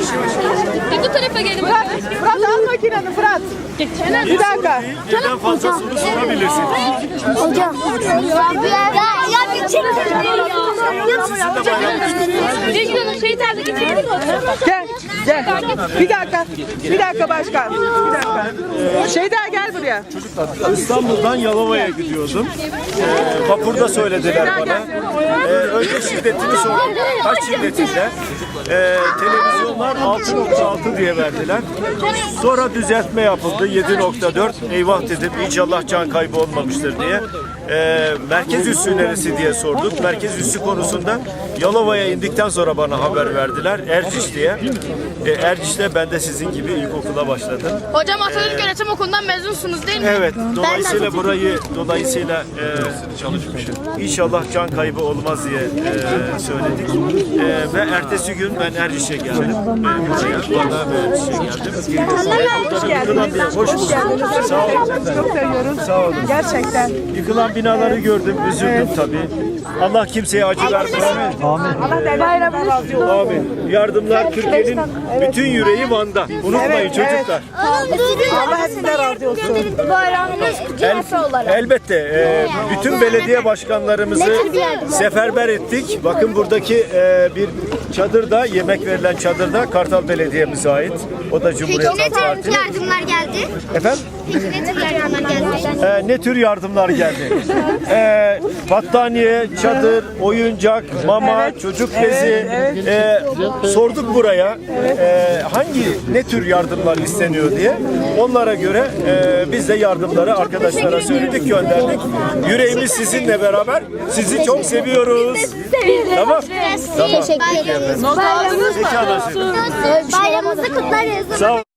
Bir bu tarafa gelin. Fırat, Fırat al makineni Fırat. Bir dakika. Birden fazla soru sorabilirsin. Hocam. Ya, ya bir çekin. Bilgi Hanım şey mi? Gel, gel. Bir dakika, bir dakika başkan. Bir dakika. Şeyda gel buraya. İstanbul'dan Yalova'ya gidiyordum. Ee, vapurda söylediler bana. Ee, önce şiddetini sordum. Kaç şiddetinde? Ee, televizyonlar 6.6 diye verdiler. Sonra düzeltme yapıldı 7.4. Eyvah dedim inşallah can kaybı olmamıştır diye. Ee, merkez üssü neresi diye sorduk. Merkez üssü konusunda Yalova'ya indikten sonra bana haber verdiler. Erciş diye. Ee, Erciş'te ben de sizin gibi ilkokula başladım. Hocam Atatürk Yönetim Okulu'ndan mezunsunuz değil mi? Evet, dolayısıyla burayı dolayısıyla e, çalışmışım. İnşallah can kaybı olmaz diye e, söyledik. E, ve ertesi gün ben Erciş'e geldim. E, buraya, bana Erciş'e geldim. Hoş bulduk. Sağ olun. Çok seviyoruz. Sağ olun. Gerçekten. Yıkılan binaları gördüm, üzüldüm tabii. Allah kimseye acı vermesin. Allah devletimizden razı olsun. Amin. Yardımlar Türkiye'nin bütün yüreği Van'da. Unutmayın Evet, çocuklar. Allah hepsinden razı olsun. Bayramınız kutlu olarak. Elbette. e, bütün belediye başkanlarımızı seferber ettik. Bakın buradaki e, bir çadırda, yemek verilen çadırda Kartal Belediye'mize ait. O da Cumhuriyet Halk Partisi. yardımlar geldi? Efendim? Peki ne tür yardımlar geldi? E, ne tür yardımlar geldi? E, battaniye, çadır, oyuncak, mama, çocuk bezi. E, sorduk buraya e, hangi, ne tür yardımlar isteniyor diye. Onlara göre e, biz de yardımları arkadaşlara söyledik, gönderdik. Yüreğimiz sizinle beraber. Sizi çok seviyoruz. Tamam. Tamam. Teşekkür ederiz. Peki anlaşıldı. Bayramınızı kutlarız. Sağ ol.